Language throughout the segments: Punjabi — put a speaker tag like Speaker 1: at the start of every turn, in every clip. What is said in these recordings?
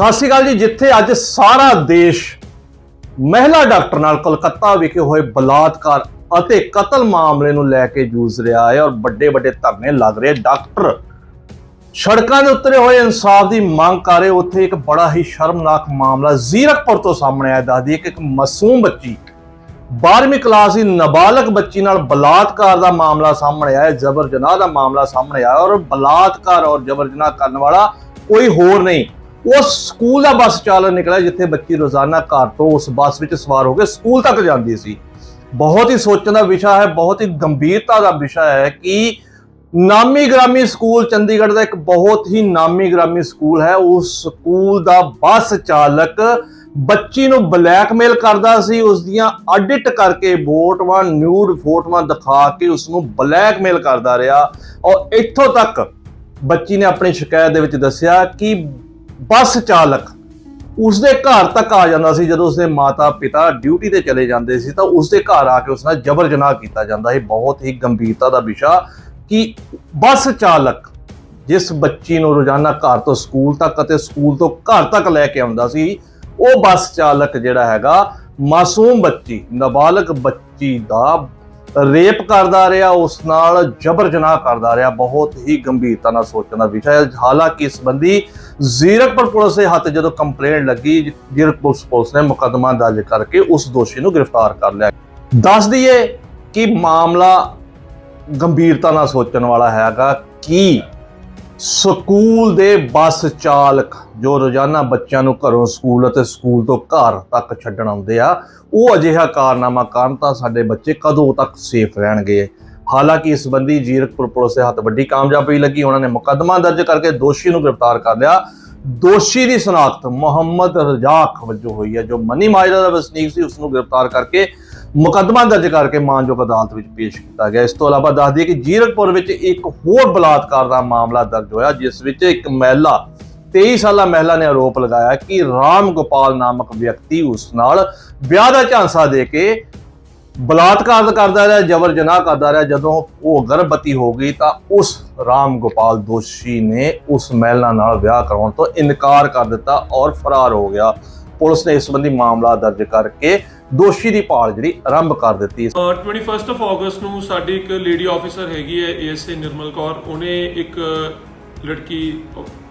Speaker 1: ਸਤਿ ਸ਼੍ਰੀ ਅਕਾਲ ਜੀ, ਜਿੱਥੇ ਅੱਜ ਸਾਰਾ ਦੇਸ਼ ਮਹਿਲਾ ਡਾਕਟਰ ਨਾਲ ਕਲਕੱਤਾ ਵਿਖੇ ਹੋਏ ਬਲਾਤਕਾਰ ਅਤੇ ਕਤਲ ਮਾਮਲੇ ਨੂੰ ਲੈ ਕੇ ਜੂਝ ਰਿਹਾ ਹੈ ਔਰ ਵੱਡੇ ਵੱਡੇ ਧਰਨੇ ਲੱਗ ਰਹੇ ਡਾਕਟਰ, ਸੜਕਾਂ ਦੇ ਉਤਰੇ ਹੋਏ ਇਨਸਾਫ ਦੀ ਮੰਗ ਕਰ ਰਹੇ, ਉੱਥੇ ਇੱਕ ਬੜਾ ਹੀ ਸ਼ਰਮਨਾਕ ਮਾਮਲਾ ਜ਼ੀਰਕਪੁਰ ਤੋਂ ਸਾਹਮਣੇ ਆਇਆ। ਦੱਸਦੀ ਹੈ ਕਿ ਇੱਕ ਮਾਸੂਮ ਬੱਚੀ 12ਵੀਂ ਕਲਾਸ ਦੀ ਨਾਬਾਲਗ ਬੱਚੀ ਨਾਲ ਬਲਾਤਕਾਰ ਦਾ ਮਾਮਲਾ ਸਾਹਮਣੇ ਆਇਆ ਜਬਰ ਜਨਾਹ ਦਾ ਮਾਮਲਾ ਸਾਹਮਣੇ ਆਇਆ ਔਰ ਬਲਾਤਕਾਰ ਔਰ ਜਬਰ ਜਨਾਹ ਕਰਨ ਵਾਲਾ ਕੋਈ ਹੋਰ ਨਹੀਂ। ਉਸ ਸਕੂਲ ਦਾ ਬੱਸ ਚਾਲਕ ਨਿਕਲਿਆ ਜਿੱਥੇ ਬੱਚੀ ਰੋਜ਼ਾਨਾ ਘਰ ਤੋਂ ਉਸ ਬੱਸ ਵਿੱਚ ਸਵਾਰ ਹੋ ਕੇ ਸਕੂਲ ਤੱਕ ਜਾਂਦੀ ਸੀ। ਬਹੁਤ ਹੀ ਸੋਚਣ ਦਾ ਵਿਸ਼ਾ ਹੈ, ਬਹੁਤ ਹੀ ਗੰਭੀਰਤਾ ਦਾ ਵਿਸ਼ਾ ਹੈ ਕਿ ਨਾਮੀ ਗ੍ਰਾਮੀ ਸਕੂਲ ਚੰਡੀਗੜ੍ਹ ਦਾ ਇੱਕ ਬਹੁਤ ਹੀ ਨਾਮੀ ਗ੍ਰਾਮੀ ਸਕੂਲ ਹੈ। ਉਸ ਸਕੂਲ ਦਾ ਬੱਸ ਚਾਲਕ ਬੱਚੀ ਨੂੰ ਬਲੈਕਮੇਲ ਕਰਦਾ ਸੀ। ਉਸ ਦੀਆਂ ਐਡਿਟ ਕਰਕੇ ਫੋਟੋਆਂ, ਨਿਊਡ ਫੋਟੋਆਂ ਦਿਖਾ ਕੇ ਉਸ ਨੂੰ ਬਲੈਕਮੇਲ ਕਰਦਾ ਰਿਹਾ ਔਰ ਇੱਥੋਂ ਤੱਕ ਬੱਚੀ ਨੇ ਆਪਣੀ ਸ਼ਿਕਾਇਤ ਦੇ ਵਿੱਚ ਦੱਸਿਆ ਕਿ ਬੱਸ ਚਾਲਕ ਉਸਦੇ ਘਰ ਤੱਕ ਆ ਜਾਂਦਾ ਸੀ। ਜਦੋਂ ਉਸਦੇ ਮਾਤਾ ਪਿਤਾ ਡਿਊਟੀ ਤੇ ਚਲੇ ਜਾਂਦੇ ਸੀ ਤਾਂ ਉਸਦੇ ਘਰ ਆ ਕੇ ਉਸ ਨਾਲ ਜਬਰ ਜਨਾਹ ਕੀਤਾ ਜਾਂਦਾ। ਇਹ ਬਹੁਤ ਹੀ ਗੰਭੀਰਤਾ ਦਾ ਵਿਸ਼ਾ ਕਿ ਬੱਸ ਚਾਲਕ ਜਿਸ ਬੱਚੀ ਨੂੰ ਰੋਜ਼ਾਨਾ ਘਰ ਤੋਂ ਸਕੂਲ ਤੱਕ ਅਤੇ ਸਕੂਲ ਤੋਂ ਘਰ ਤੱਕ ਲੈ ਕੇ ਆਉਂਦਾ ਸੀ, ਉਹ ਬੱਸ ਚਾਲਕ ਜਿਹੜਾ ਹੈਗਾ, ਮਾਸੂਮ ਬੱਚੀ, ਨਾਬਾਲਗ ਬੱਚੀ ਦਾ ਰੇਪ ਕਰਦਾ ਰਿਹਾ, ਉਸ ਨਾਲ ਜਬਰ ਜਨਾਹ ਕਰਦਾ ਰਿਹਾ। ਬਹੁਤ ਹੀ ਗੰਭੀਰਤਾ ਨਾਲ ਸੋਚਣ ਦਾ ਵਿਸ਼ਾ ਹੈ। ਹਾਲਾਂਕਿ ਇਸ ਸੰਬੰਧੀ ਜ਼ੀਰਕਪੁਰ ਪੁਲਿਸ ਦੇ ਹੱਥ ਜਦੋਂ ਕੰਪਲੇਂਟ ਲੱਗੀ, ਜ਼ੀਰਕਪੁਰ ਪੁਲਿਸ ਨੇ ਮੁਕੱਦਮਾ ਦਰਜ ਕਰਕੇ ਉਸ ਦੋਸ਼ੀ ਨੂੰ ਗ੍ਰਿਫਤਾਰ ਕਰ ਲਿਆ। ਦੱਸ ਦਈਏ ਕਿ ਮਾਮਲਾ ਗੰਭੀਰਤਾ ਨਾਲ ਸੋਚਣ ਵਾਲਾ ਹੈਗਾ ਕਿ ਸਕੂਲ ਦੇ ਬੱਸ ਚਾਲਕ ਜੋ ਰੋਜ਼ਾਨਾ ਬੱਚਿਆਂ ਨੂੰ ਘਰੋਂ ਸਕੂਲ ਅਤੇ ਸਕੂਲ ਤੋਂ ਘਰ ਤੱਕ ਛੱਡਣ ਆਉਂਦੇ ਆ, ਉਹ ਅਜਿਹਾ ਕਾਰਨਾਮਾ ਕਰਨ ਤਾਂ ਸਾਡੇ ਬੱਚੇ ਕਦੋਂ ਤੱਕ ਸੇਫ ਰਹਿਣਗੇ? ਹਾਲਾਂਕਿ ਇਸ ਸੰਬੰਧੀ ਜੀਰਕਪੁਰ ਪੁਲਿਸ ਦੇ ਹੱਥ ਵੱਡੀ ਕਾਮਯਾਬੀ ਲੱਗੀ। ਉਹਨਾਂ ਨੇ ਮੁਕੱਦਮਾ ਦਰਜ ਕਰਕੇ ਦੋਸ਼ੀ ਨੂੰ ਗ੍ਰਿਫਤਾਰ ਕਰ ਲਿਆ। ਦੋਸ਼ੀ ਦੀ ਸ਼ਨਾਖਤ ਮੁਹੰਮਦ ਰਜ਼ਾਕ ਵਜੋਂ ਹੋਈ ਹੈ, ਜੋ ਮਨੀ ਮਾਜਰਾ ਦਾ ਵਸਨੀਕ ਸੀ ਉਸ ਨੂੰ ਗ੍ਰਿਫਤਾਰ ਕਰਕੇ ਮੁਕੱਦਮਾ ਦਰਜ ਕਰਕੇ ਮਾਨਯੋਗ ਅਦਾਲਤ ਵਿੱਚ ਪੇਸ਼ ਕੀਤਾ ਗਿਆ। ਇਸ ਤੋਂ ਇਲਾਵਾ ਦੱਸ ਦਈਏ ਕਿ ਜੀਰਕਪੁਰ ਵਿੱਚ ਇੱਕ ਹੋਰ ਬਲਾਤਕਾਰ ਦਾ ਮਾਮਲਾ ਦਰਜ ਹੋਇਆ, ਜਿਸ ਵਿੱਚ ਇੱਕ ਮਹਿਲਾ 23 ਸਾਲਾ ਮਹਿਲਾ ਨੇ ਆਰੋਪ ਲਗਾਇਆ ਕਿ ਰਾਮ ਗੋਪਾਲ ਨਾਮਕ ਵਿਅਕਤੀ ਉਸ ਨਾਲ ਵਿਆਹ ਦਾ ਝਾਂਸਾ ਦੇ ਕੇ ਬਲਾਤਕਾਰ ਕਰਦਾ ਰਿਹਾ, ਜਬਰ ਜਨਾਹ ਕਰਦਾ ਰਿਹਾ। ਜਦੋਂ ਉਹ ਗਰਭਵਤੀ ਹੋ ਗਈ ਤਾਂ ਉਸ ਰਾਮ ਗੋਪਾਲ ਦੋਸ਼ੀ ਨੇ ਉਸ ਮਹਿਲਾ ਨਾਲ ਵਿਆਹ ਕਰਾਉਣ ਤੋਂ ਇਨਕਾਰ ਕਰ ਦਿੱਤਾ ਔਰ ਫਰਾਰ ਹੋ ਗਿਆ। ਪੁਲਿਸ ਨੇ ਇਸ ਸੰਬੰਧੀ ਮਾਮਲਾ ਦਰਜ ਕਰਕੇ ਦੋਸ਼ੀ ਦੀ ਭਾਲ ਜਿਹੜੀ ਆਰੰਭ ਕਰ ਦਿੱਤੀ।
Speaker 2: ਅਹ 21st ਆਫ ਅਗਸਤ ਨੂੰ ਸਾਡੀ ਇੱਕ ਲੇਡੀ ਆਫੀਸਰ ਹੈਗੀ ਹੈ ਏਐਸਏ ਨਿਰਮਲ ਕੌਰ। ਉਹਨੇ ਇੱਕ ਲੜਕੀ,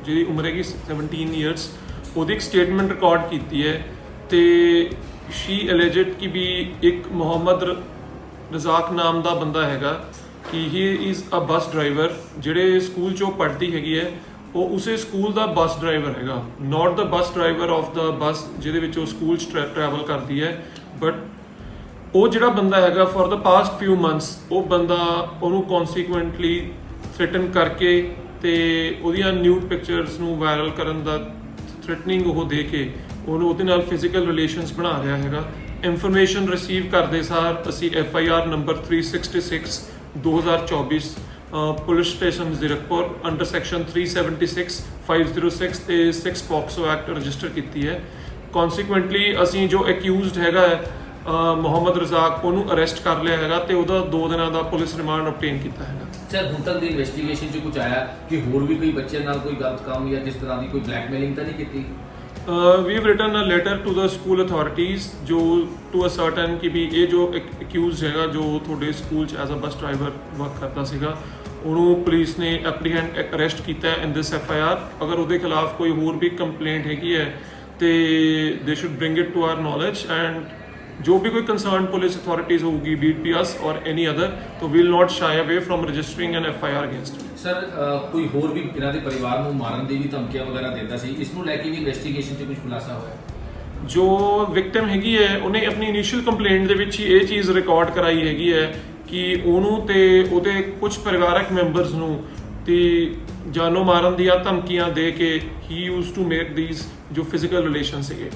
Speaker 2: ਜਿਹਦੀ ਉਮਰ ਹੈਗੀ 17 ਇਅਰਸ ਉਹਦੀ ਇੱਕ ਸਟੇਟਮੈਂਟ ਰਿਕਾਰਡ ਕੀਤੀ ਹੈ ਤੇ ਸ਼ੀ ਅਲੈਜਡ ਕਿ ਵੀ ਇੱਕ ਮੁਹੰਮਦ ਰ- ਰਜ਼ਾਕ ਨਾਮ ਦਾ ਬੰਦਾ ਹੈਗਾ, ਕਿ he is a bus driver ਜਿਹੜੇ ਸਕੂਲ ਚੋਂ ਪੜ੍ਹਦੀ ਹੈਗੀ ਹੈ, ਉਹ ਉਸੇ ਸਕੂਲ ਦਾ ਬੱਸ ਡਰਾਈਵਰ ਹੈਗਾ। ਨਾਟ ਦਾ ਬੱਸ ਡਰਾਈਵਰ ਆਫ ਦਾ ਬੱਸ ਜਿਹਦੇ ਵਿੱਚ ਉਹ ਸਕੂਲ ਚ ਟਰੈਵਲ ਕਰਦੀ ਹੈ ਬਟ ਉਹ ਜਿਹੜਾ ਬੰਦਾ ਹੈਗਾ for the past few months ਉਹ ਬੰਦਾ ਉਹਨੂੰ ਕਨਸੀਕੁਐਂਟਲੀ ਥ੍ਰੈਟਨ ਕਰਕੇ ਤੇ ਉਹਦੀਆਂ ਨਿਊਡ ਪਿਕਚਰਸ ਨੂੰ ਵਾਇਰਲ ਕਰਨ ਦਾ ਥ੍ਰੈਟਨਿੰਗ ਉਹ ਦੇ ਕੇ ਉਹਨੂੰ ਉਹਦੇ ਨਾਲ ਫਿਜ਼ੀਕਲ ਰਿਲੇਸ਼ਨਸ ਬਣਾ ਰਿਹਾ ਹੈਗਾ। ਇਨਫੋਰਮੇਸ਼ਨ ਰਿਸੀਵ ਕਰਦੇ ਸਾਰ ਅਸੀਂ F I R number 366 2024 uh, police station Zirakpur under section 376 506 ਤੇ 6 ਪੌਕਸੋ ਐਕਟ ਰਜਿਸਟਰ ਕੀਤੀ ਹੈ। ਕਨਸੀਕੁਐਂਟਲੀ ਅਸੀਂ ਜੋ ਅਕਿਊਜ਼ਡ ਹੈਗਾ ਹੈ, ਮੁਹੰਮਦ ਰਜ਼ਾਕ ਉਹਨੂੰ ਅਰੈਸਟ ਕਰ ਲਿਆ ਹੈਗਾ ਤੇ ਉਹਦਾ 2 ਦਿਨਾਂ ਦਾ ਪੁਲਿਸ ਰਿਮਾਂਡ ਆਬਟੇਨ ਕੀਤਾ ਹੈਗਾ।
Speaker 3: ਸਰ ਹੁਣ ਤੱਕ ਦੀ ਇਨਵੈਸਟੀਗੇਸ਼ਨ 'ਚ ਕੁਝ ਆਇਆ ਕਿ ਹੋਰ ਵੀ ਕੋਈ ਬੱਚੇ ਨਾਲ ਕੋਈ ਗਲਤ ਕੰਮ ਜਾਂ ਜਿਸ ਤਰ੍ਹਾਂ ਦੀ ਕੋਈ ਬਲੈਕਮੇਲਿੰਗ ਤਾਂ ਨਹੀਂ ਕੀਤੀ?
Speaker 2: We have written a letter to the school authorities ਜੋ ਟੂ ਅ ਸਰਟਨ ਕਿ ਵੀ ਇਹ ਜੋ ਅਕਿਊਜ਼ ਹੈਗਾ ਜੋ ਤੁਹਾਡੇ ਸਕੂਲ ਚ as a bus driver work ਕਰਦਾ ਸੀਗਾ ਉਹਨੂੰ ਪੁਲਿਸ ਨੇ ਐਪਰੀਹੈਂਡ ਅਰੈਸਟ ਕੀਤਾ ਇਨ ਦਿਸ ਐਫ ਆਈ ਆਰ ਅਗਰ ਉਹਦੇ ਖਿਲਾਫ ਕੋਈ ਹੋਰ ਵੀ ਕੰਪਲੇਂਟ ਹੈਗੀ ਹੈ ਤੇ they should bring it to our knowledge and ਜੋ ਵੀ ਕੋਈ ਕੰਸਰਨ ਪੁਲਿਸ ਅਥਾਰਟੀਜ਼ ਹੋਊਗੀ be it us or any other ਤਾਂ will not shy away from registering an F I R against
Speaker 3: sir ਕੋਈ ਹੋਰ ਵੀ ਇਹਨਾਂ ਦੇ ਪਰਿਵਾਰ ਨੂੰ ਮਾਰਨ ਦੀ ਵੀ ਧਮਕੀਆਂ ਵਗੈਰਾ ਦਿੰਦਾ ਸੀ ਇਸ ਨੂੰ ਲੈ ਕੇ ਵੀ ਇਨਵੈਸਟੀਗੇਸ਼ਨ 'ਚ ਕੁਝ ਖੁਲਾਸਾ ਹੋਇਆ
Speaker 2: ਜੋ ਵਿਕਟਮ ਹੈਗੀ ਹੈ ਉਹਨੇ ਆਪਣੀ ਇਨੀਸ਼ੀਅਲ ਕੰਪਲੇਂਟ ਦੇ ਵਿੱਚ ਹੀ ਇਹ ਚੀਜ਼ ਰਿਕਾਰਡ ਕਰਾਈ ਹੈਗੀ ਹੈ ਕਿ ਉਹਨੂੰ ਤੇ ਉਹਦੇ ਕੁਝ ਪਰਿਵਾਰਕ ਮੈਂਬਰਸ ਨੂੰ ਤੇ ਜਾਨੋਂ ਮਾਰਨ ਦੀਆਂ ਧਮਕੀਆਂ ਦੇ ਕੇ he used to make these ਜੋ ਫਿਜ਼ੀਕਲ ਰਿਲੇਸ਼ਨ ਸੀਗੇ